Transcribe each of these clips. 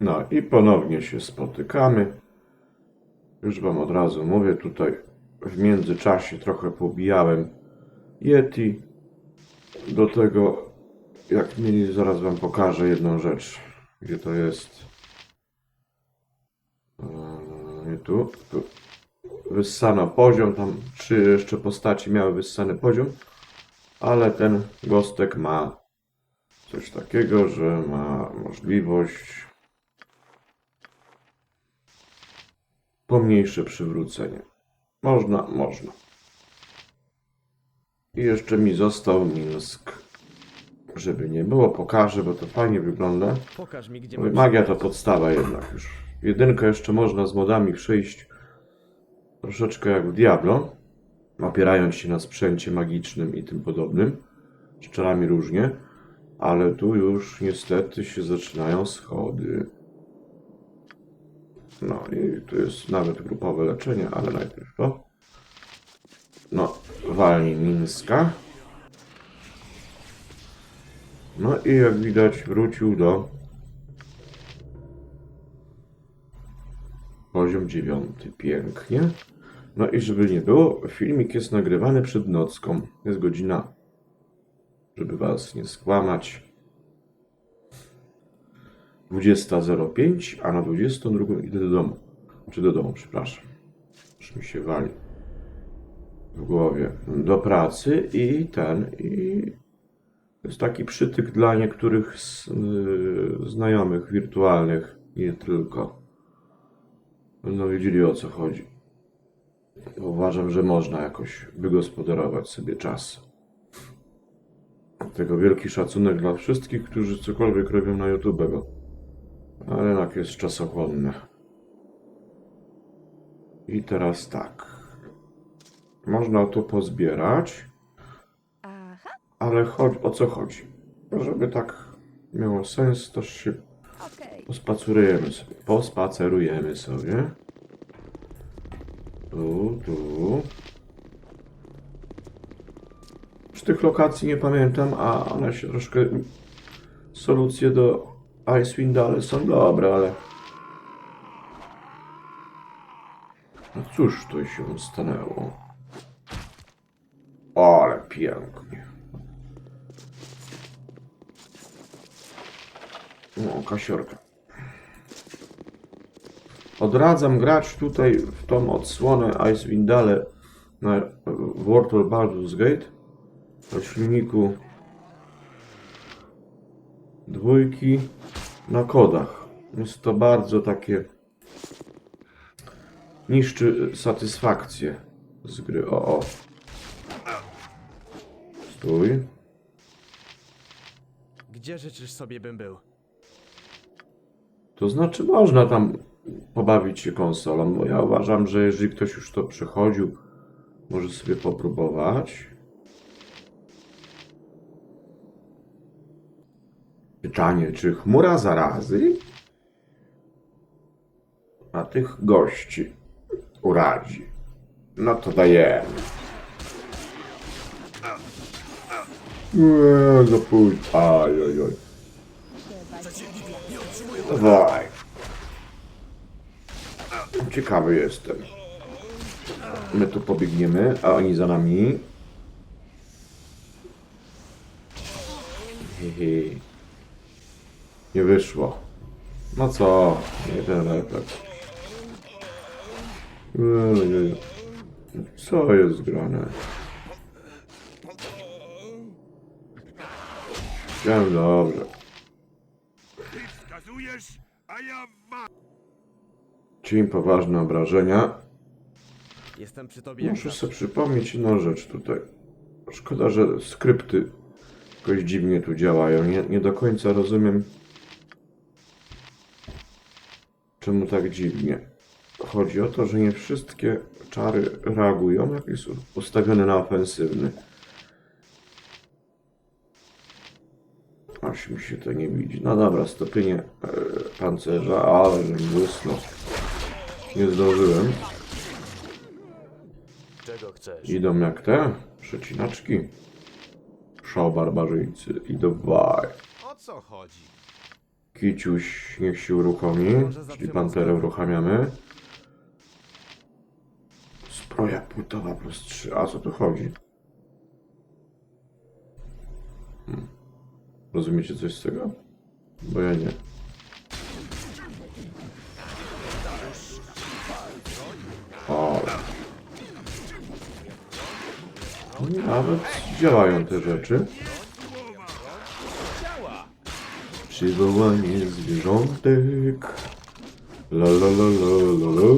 No i ponownie się spotykamy. Już wam od razu mówię, tutaj w międzyczasie trochę pobijałem Yeti. Do tego, jak mi zaraz wam pokażę jedną rzecz, gdzie to jest. Nie tu, tu. Wyssano poziom, tam trzy jeszcze postaci miały wyssany poziom, ale ten gostek ma coś takiego, że ma możliwość pomniejsze przywrócenie. Można, można. I jeszcze mi został Minsk. Żeby nie było, pokażę, bo to fajnie wygląda. Pokaż mi, gdzie Magia to podstawa jednak już. Jedynkę jeszcze można z modami przejść troszeczkę jak w Diablo, opierając się na sprzęcie magicznym i tym podobnym, z czarami różnie, ale tu już niestety się zaczynają schody. No i tu jest nawet grupowe leczenie, ale najpierw to. No, walnij Mińska. No i jak widać wrócił do Poziom dziewiąty, pięknie. No i żeby nie było, filmik jest nagrywany przed nocką. Jest godzina, żeby was nie skłamać. 20.05, a na 22 idę do domu. Czy do domu, przepraszam. Już mi się wali w głowie. Do pracy i ten, i to jest taki przytyk dla niektórych z, y, znajomych wirtualnych, nie tylko. Będą wiedzieli o co chodzi. Uważam, że można jakoś wygospodarować sobie czas. Dlatego wielki szacunek dla wszystkich, którzy cokolwiek robią na YouTube, ale jednak jest czasochłonne. I teraz tak. Można to pozbierać, ale chodzi, o co chodzi? Żeby tak miało sens, to się. Pospacerujemy sobie. Pospacerujemy sobie. Tu, tu. Z tych lokacji nie pamiętam, a one się troszkę... Solucje do Icewind Dale są dobre, ale... No cóż to się stanęło? Ale pięknie. O, kasiorka. Odradzam grać tutaj w tą odsłonę Icewind Dale na of Baldur's Gate o silniku dwójki na kodach. Jest to bardzo takie niszczy satysfakcję z gry. O, o. Stój. Gdzie życzysz sobie bym był? To znaczy można tam pobawić się konsolą, bo ja uważam, że jeżeli ktoś już to przechodził, może sobie popróbować. Pytanie, czy chmura zarazy? A tych gości uradzi. No to dajemy. Eee, za późno. Aj, aj, aj. Dawaj. Ciekawy jestem. My tu pobiegniemy, a oni za nami. Hehe. Nie wyszło. No co? Jeden refleks. Ojej. Co jest grane? Chciałem dobrze. Cień poważne obrażenia. Jestem przy tobie Muszę sobie przypomnieć jedną rzecz tutaj. Szkoda, że skrypty jakoś dziwnie tu działają. Nie, nie do końca rozumiem, czemu tak dziwnie. Chodzi o to, że nie wszystkie czary reagują, jak jest ustawiony na ofensywny. Aż mi się to nie widzi. No dobra, stopienie e, pancerza, ale że błysnął. Nie zdążyłem. Czego chcesz? Idą jak te przecinaczki. Szał barbarzyńcy i dawaj. O co chodzi? Kiciuś niech się uruchomi, czyli panterę uruchamiamy. Zbroja płytowa plus 3. A co tu chodzi? Hmm. Rozumiecie coś z tego? Bo ja nie. O. Nawet działają te rzeczy. Przywołanie zwierzątek. La la la la la la.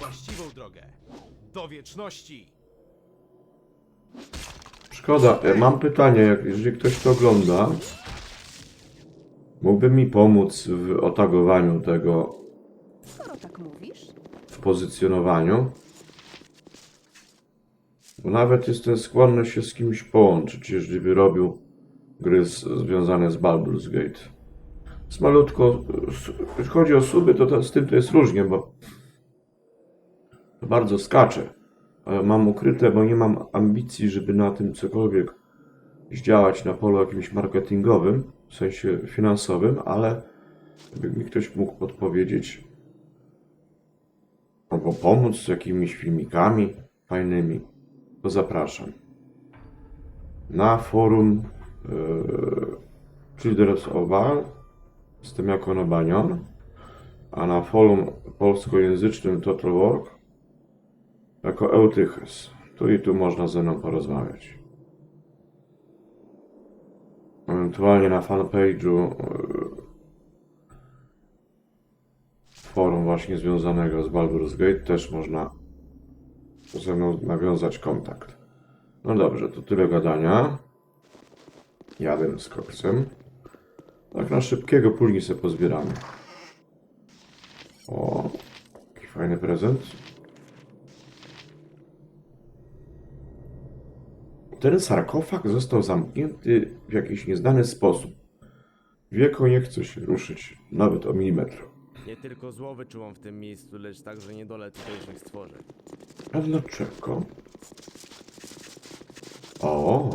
właściwą drogę. Do wieczności. Szkoda, e, mam pytanie, jak, jeżeli ktoś to ogląda, mógłby mi pomóc w otagowaniu tego, Skoro tak mówisz, w pozycjonowaniu? Bo nawet jestem skłonny się z kimś połączyć, jeżeli by robił gry z, związane z Baldur's Gate. Z malutko, jeśli chodzi o suby, to, to z tym to jest różnie, bo bardzo skacze. Mam ukryte, bo nie mam ambicji, żeby na tym cokolwiek zdziałać na polu jakimś marketingowym, w sensie finansowym, ale gdyby mi ktoś mógł podpowiedzieć albo pomóc z jakimiś filmikami fajnymi, to zapraszam. Na forum yy, Children's of Val jestem jako Nobanion, a na forum polskojęzycznym Total Work jako Eutychus. Tu i tu można ze mną porozmawiać. Ewentualnie na fanpage'u yy, forum właśnie związanego z Baldur's Gate też można ze mną nawiązać kontakt. No dobrze, to tyle gadania. Jadę z koksem. Tak na szybkiego później sobie pozbieramy. O, jaki fajny prezent. Ten sarkofag został zamknięty w jakiś nieznany sposób. Wieko nie chce się ruszyć, nawet o milimetr. Nie tylko zło wyczułam w tym miejscu, lecz także niedolę tutejszych stworzeń. A dlaczego? O!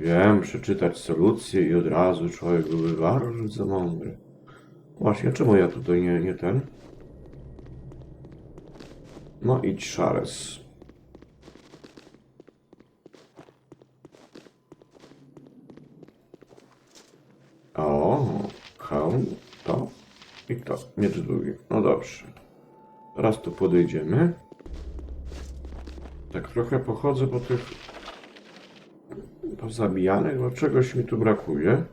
Wiem, przeczytać solucję i od razu człowiek byłby bardzo mądry. Właśnie, czemu ja tutaj nie, nie ten? No idź, Szares. O, hełm, to i to. Miecz długi. No dobrze. Teraz tu podejdziemy. Tak trochę pochodzę po tych pozabijanych, bo czegoś mi tu brakuje.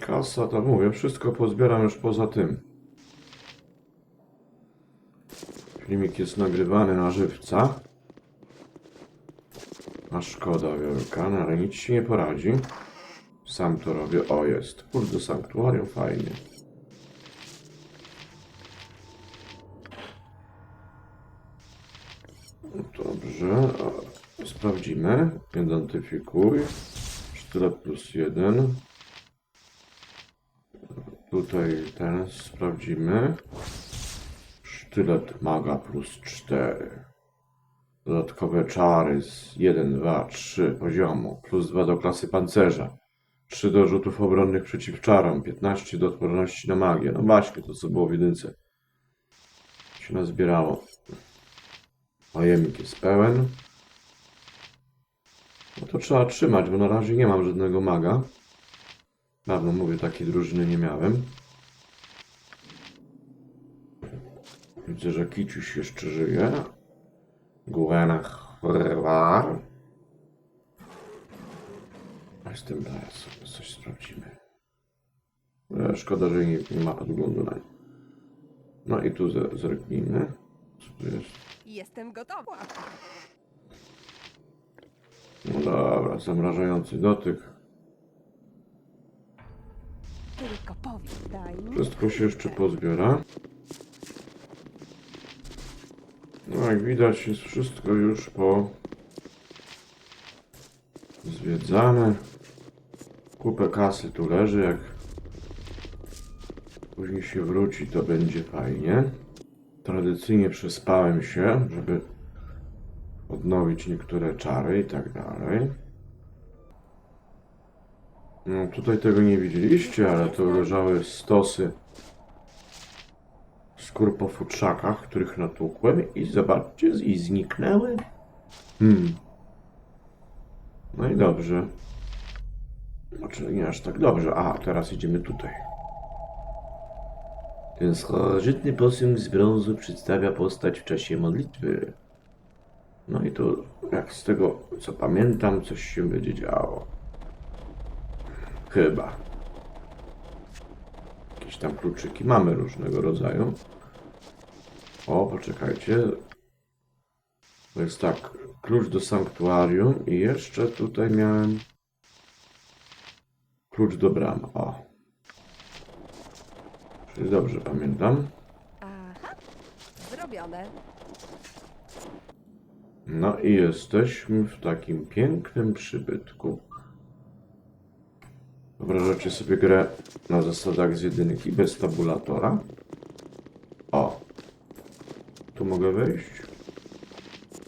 Kasa, to mówię, wszystko pozbieram już poza tym. Filmik jest nagrywany na żywca. A szkoda wielka, no ale nic się nie poradzi. Sam to robię. O, jest. Kurde, sanktuarium, fajnie. Dobrze. a Sprawdzimy. Identyfikuj. Sztylet plus jeden. Tutaj ten sprawdzimy. Sztylet maga plus 4. Dodatkowe czary z 1, 2, 3 poziomu. Plus 2 do klasy pancerza. 3 do rzutów obronnych przeciw czarom. 15 do odporności na magię. No właśnie, to co było w jedynce. Się nazbierało. Pojemnik jest pełen. No to trzeba trzymać, bo na razie nie mam żadnego maga. Dawno mówię, takiej drużyny nie miałem. Widzę, że Kiciuś jeszcze żyje. Guena Horwar. A z tym daję sobie coś sprawdzimy. E, Szkoda, że nie, nie ma podglądu na nie. No i tu ze- zerknijmy. Co tu jest? jestem gotowa. Dobra, zamrażający dotyk. Tylko powiedz, daj mi. Wszystko się jeszcze pozbiera. No jak widać jest wszystko już po zwiedzane. Kupę kasy tu leży, jak później się wróci to będzie fajnie. Tradycyjnie przespałem się, żeby odnowić niektóre czary i tak dalej. No tutaj tego nie widzieliście, ale tu leżały stosy skór po futrzakach, których natłukłem i zobaczcie, i zniknęły. Hmm. No i dobrze. Znaczy nie aż tak dobrze. A, teraz idziemy tutaj. Ten starożytny posąg z brązu przedstawia postać w czasie modlitwy. No i tu, jak z tego co pamiętam, coś się będzie działo. Chyba. Jakieś tam kluczyki mamy różnego rodzaju. O, poczekajcie. To jest tak, klucz do sanktuarium i jeszcze tutaj miałem klucz do bram. O. Czyli dobrze pamiętam. Aha, zrobione. No i jesteśmy w takim pięknym przybytku. Wyobrażacie sobie grę na zasadach z jedynki, bez tabulatora? O! Tu mogę wejść?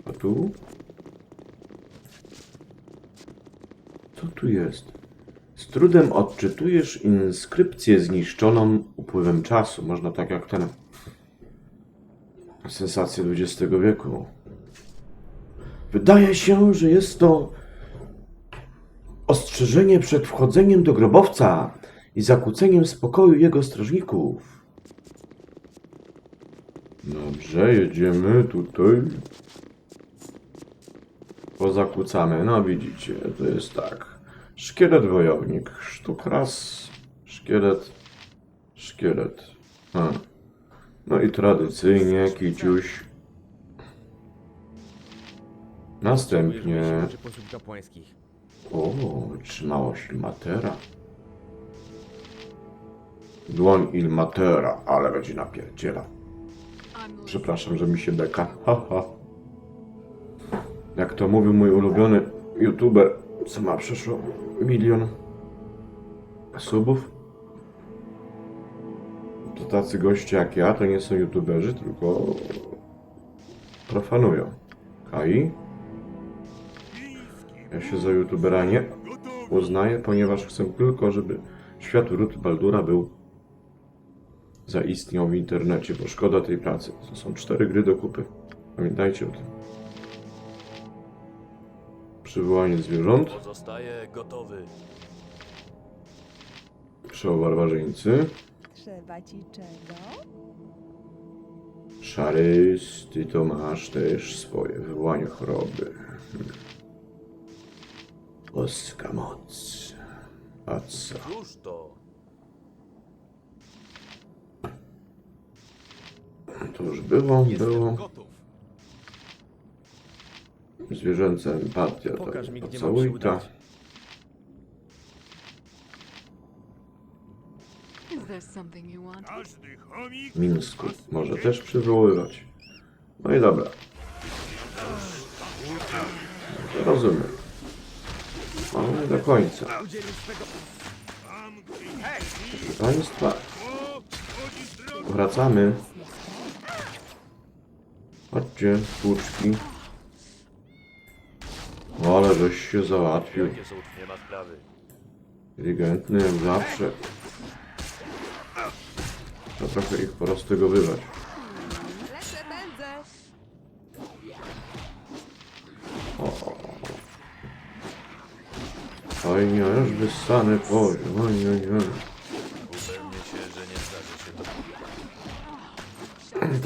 A tu? Co tu jest? Z trudem odczytujesz inskrypcję zniszczoną upływem czasu. Można tak jak ten... Sensacje XX wieku. Wydaje się, że jest to ostrzeżenie przed wchodzeniem do grobowca i zakłóceniem spokoju jego strażników. Dobrze, jedziemy tutaj. Pozakłócamy. No widzicie, to jest tak. Szkielet wojownik, sztuk raz, szkielet, szkielet. A. No i tradycyjnie kiciuś. Następnie o, trzymało się matera. Dłoń il matera, ale będzie napierdziela. Przepraszam, że mi się beka. Ha, ha. Jak to mówił mój ulubiony youtuber, co ma przeszło milion subów. To tacy goście jak ja, to nie są youtuberzy, tylko profanują. Kai? Ja się za youtubera nie uznaję, ponieważ chcę tylko, żeby świat Ruth Baldura był zaistniał w internecie, bo szkoda tej pracy. To są cztery gry do kupy. Pamiętajcie o tym. Przywołanie zwierząt, Pozostaje gotowy. przełom barbarzyńcy, Trzeba ci czego? Szarys, ty to masz też swoje wywołanie choroby. Hmm. Boska moc. A co? Cóż to? To już było, Jestem było. gotów. Zwierzęca empatia, to Pokaż mi, gdzie mam się pocałujta. udać. Is there something you want? Każdy chomik Mińsku może też przywoływać. No i dobra. Rozumiem. Nie do końca. Proszę Państwa, wracamy. Chodźcie, tłuczki. Ale żeś się załatwił. Inteligentny jak zawsze. Trzeba trochę ich poroztegowywać. Oj, nie, już wyssany poziom. Oj, oj, oj. Upewnię się, że nie zdarzy się to.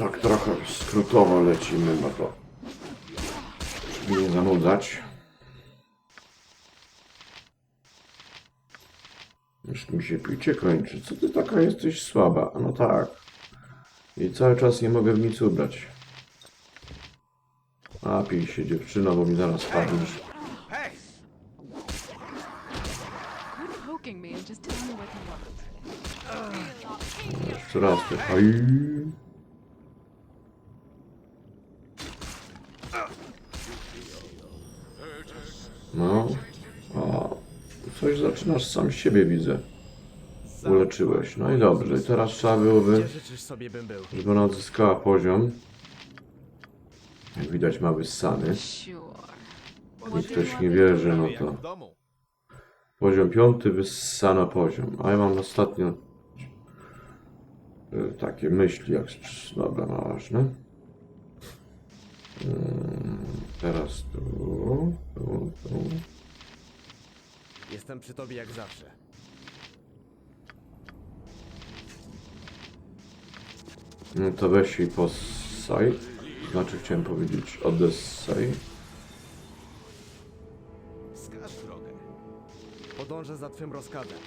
Tak trochę skrótowo lecimy, bo to żeby nie zanudzać. Już mi się picie kończy. Co ty taka jesteś słaba? No tak. I cały czas nie mogę w nic ubrać. A pij się dziewczyno, bo mi zaraz padniesz. You want. Jeszcze raz ty. Aj. No. O, coś zaczynasz sam siebie widzę. Uleczyłeś. No i dobrze. I teraz trzeba byłoby, żeby ona odzyskała poziom. Jak widać ma wyssany. Sure. I ktoś nie wierzy, no to. Poziom piąty, wyssano poziom. A ja mam ostatnio takie myśli, jak... Dobra, ważne. Mm, Teraz tu, tu, tu. Jestem przy tobie jak zawsze. No to weź i possaj. Znaczy chciałem powiedzieć odessaj. Wskaż drogę. Podążę za twym rozkazem.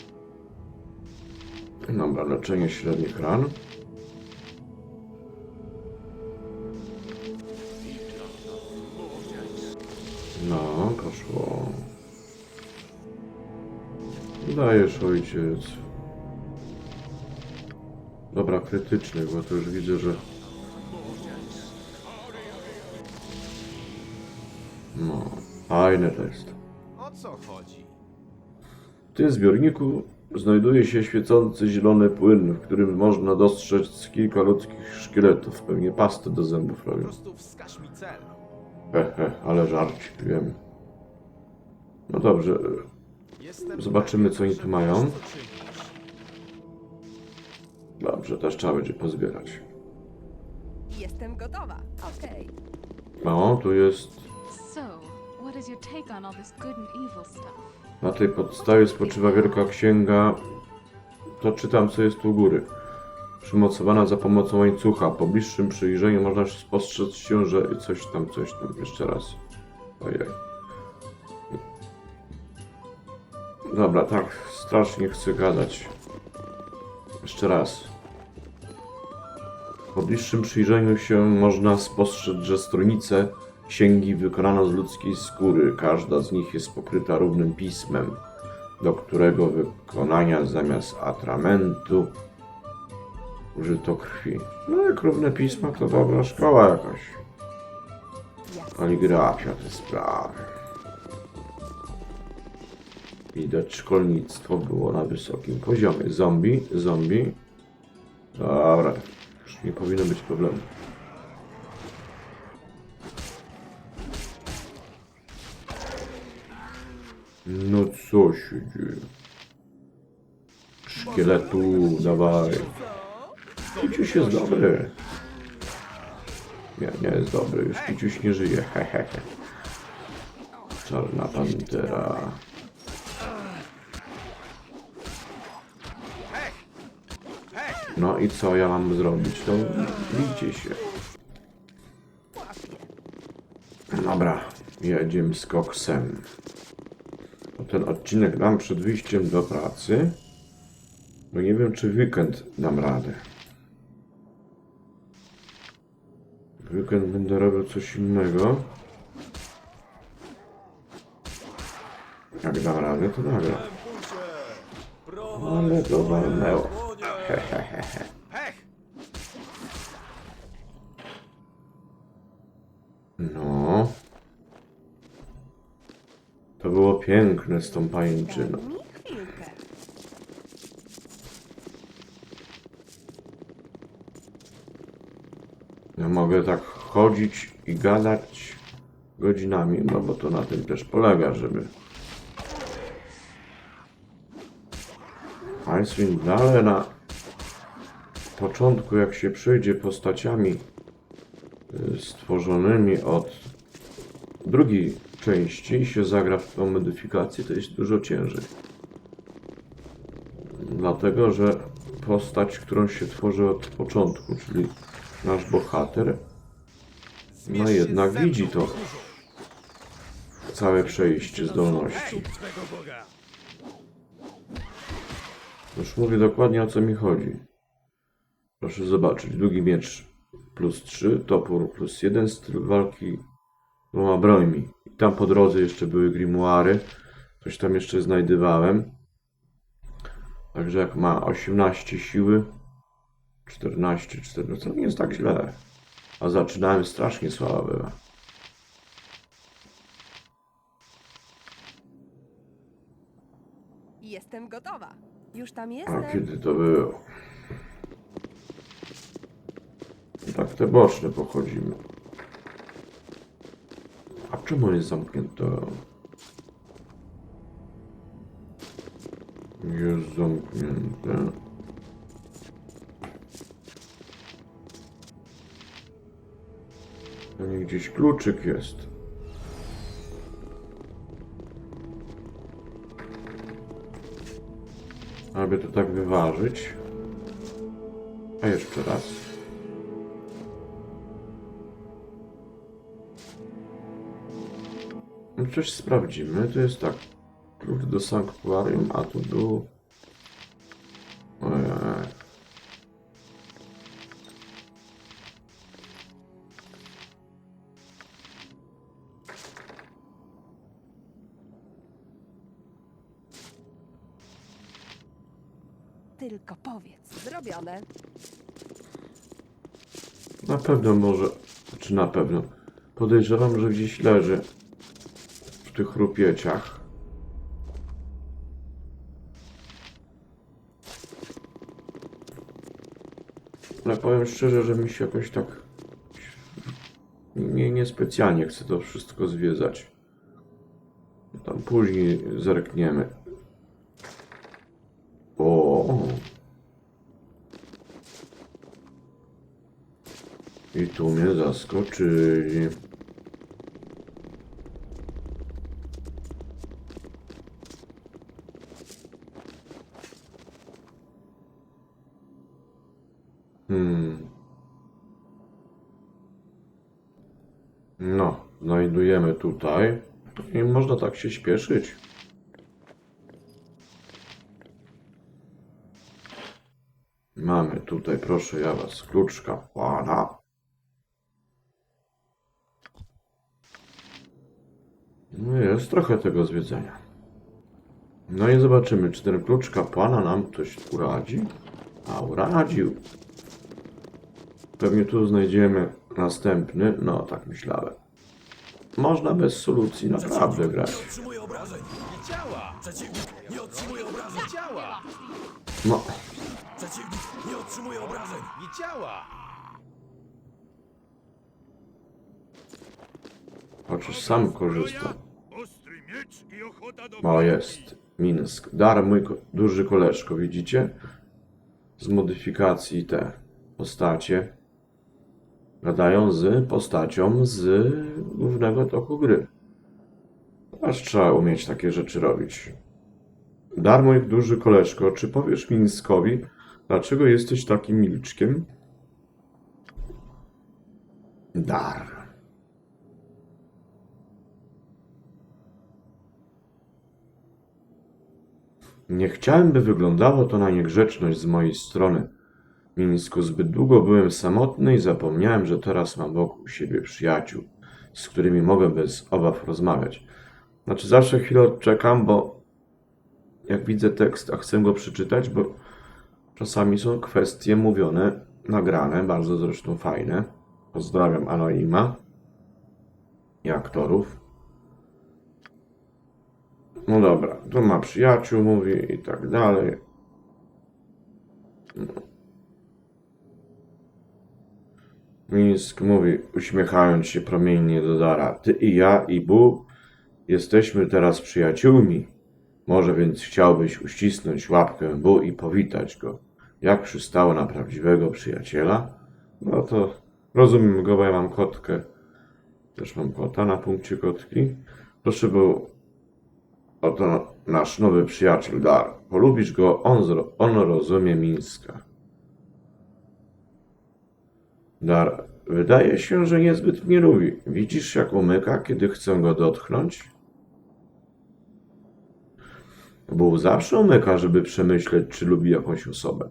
Dobra, leczenie średnich ran. No, poszło. Dajesz ojciec. Dobra, krytyczny, bo to już widzę, że... No, fajne to jest. O co chodzi? W tym zbiorniku znajduje się świecący zielony płyn, w którym można dostrzec kilka ludzkich szkieletów. Pewnie pastę do zębów Po robią. prostu wskaż mi cel. Hehe, ale żarcik, wiem. No dobrze, Jestem Zobaczymy, co oni tu mają. dobrze, też trzeba będzie pozbierać. Jestem gotowa. Okej. No, tu jest... So, what is your take on all this good and evil stuff? Na tej podstawie spoczywa wielka księga. To czytam, co jest u góry. Przymocowana za pomocą łańcucha. Po bliższym przyjrzeniu można spostrzec się, że coś tam, coś tam. Jeszcze raz. Ojej. Dobra, tak, strasznie chcę gadać. Jeszcze raz. Po bliższym przyjrzeniu się można spostrzec, że stronice księgi wykonano z ludzkiej skóry. Każda z nich jest pokryta równym pismem, do którego wykonania zamiast atramentu użyto krwi. No jak równe pisma, to dobra szkoła jakaś. Jasne. Kaligrafia, te sprawy. Widać, szkolnictwo było na wysokim poziomie. Zombie, zombie. Dobra, już nie powinno być problemu. No co się dzieje? Szkieletu, dawaj. Kiciuś jest dobry. Nie, nie jest dobry, już Kiciuś nie żyje, hehehe. Czarna pantera. No i co ja mam zrobić? To bijcie się. Dobra, jedziemy z koksem. Ten odcinek dam przed wyjściem do pracy. Bo nie wiem, czy weekend dam radę. W weekend będę robił coś innego. Jak dam radę, to nagram. Ale to walnęło. Hech! No. To było piękne z tą pajęczyną. Ja mogę tak chodzić i gadać godzinami, no bo to na tym też polega, żeby Icewind dalej na początku, jak się przejdzie postaciami y, stworzonymi od drugiej części i się zagra w tą modyfikację, to jest dużo ciężej. Dlatego, że postać, którą się tworzy od początku, czyli nasz bohater, no jednak widzi to całe przejście zdolności. Już mówię dokładnie o co mi chodzi. Proszę zobaczyć. Długi miecz plus 3, topór plus 1, styl walki dwoma brońmi. Tam po drodze jeszcze były grimoire. Coś tam jeszcze znajdywałem. Także jak ma 18 siły, 14, 14, to nie jest tak źle. A zaczynałem strasznie słaba była. Jestem gotowa. Już tam A jestem. kiedy to było? Tak te boczne pochodzimy. Czemu jest zamknięte? Jest zamknięte. Gdzieś kluczyk jest. Aby to tak wyważyć. A jeszcze raz. No coś sprawdzimy. To jest tak. Klucz do sanktuarium, a tu był... Ojej. Tylko powiedz. Zrobione. Na pewno może, czy na pewno. Podejrzewam, że gdzieś leży tych rupieciach. Ale powiem szczerze, że mi się jakoś tak nie, niespecjalnie chce to wszystko zwiedzać. Tam później zerkniemy. O! I tu mnie zaskoczyli. Hmm. No, znajdujemy tutaj. I można tak się śpieszyć. Mamy tutaj, proszę ja was, klucz kapłana. No jest trochę tego zwiedzenia. No i zobaczymy, czy ten klucz kapłana nam coś uradzi. A uradził. Pewnie tu znajdziemy następny. No, tak myślałem. Można bez solucji naprawdę grać. No, Przeciwnik nie otrzymuje obrażeń. Nie działa. chociaż sam korzystam. O, jest. Minsk. Dar, mój ko duży koleżko, widzicie? Z modyfikacji te postacie gadają z postacią z głównego toku gry. Aż trzeba umieć takie rzeczy robić. Dar, mój duży koleżko, czy powiesz Minskowi, dlaczego jesteś takim milczkiem? Dar. Nie chciałem, by wyglądało to na niegrzeczność z mojej strony. Mińsku zbyt długo byłem samotny i zapomniałem, że teraz mam wokół siebie przyjaciół, z którymi mogę bez obaw rozmawiać. Znaczy, zawsze chwilę odczekam, bo jak widzę tekst, a chcę go przeczytać, bo czasami są kwestie mówione, nagrane, bardzo zresztą fajne. Pozdrawiam Anoima i aktorów. No dobra, to ma przyjaciół, mówi i tak dalej. No. Mińsk mówi, uśmiechając się promiennie do Dara. Ty i ja i Bu jesteśmy teraz przyjaciółmi. Może więc chciałbyś uścisnąć łapkę Bu i powitać go, jak przystało na prawdziwego przyjaciela? No to rozumiem go, bo ja mam kotkę. Też mam kota na punkcie kotki. Proszę, bo Oto nasz nowy przyjaciel Dar. Polubisz go, on, on rozumie Mińska. Dar, wydaje się, że niezbyt mnie lubi. Widzisz, jak umyka, kiedy chcę go dotknąć? Bóg zawsze umyka, żeby przemyśleć, czy lubi jakąś osobę.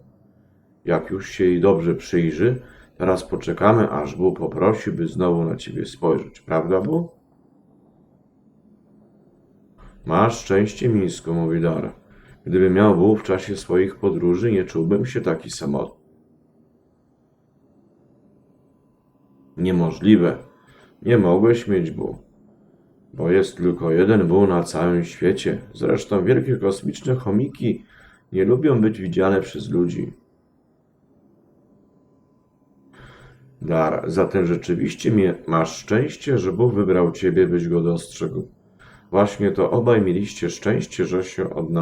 Jak już się jej dobrze przyjrzy, teraz poczekamy, aż Bóg poprosi, by znowu na ciebie spojrzeć. Prawda, Bóg? Masz szczęście, Mińsku, mówi Dar. Gdyby miał Bóg w czasie swoich podróży, nie czułbym się taki samotny. Niemożliwe. Nie mogłeś mieć Bóg. Bo jest tylko jeden Bóg na całym świecie. Zresztą wielkie kosmiczne chomiki nie lubią być widziane przez ludzi. Dar, zatem rzeczywiście masz szczęście, że Bóg wybrał ciebie, byś go dostrzegł. Właśnie to obaj mieliście szczęście, że się odnaleźliście.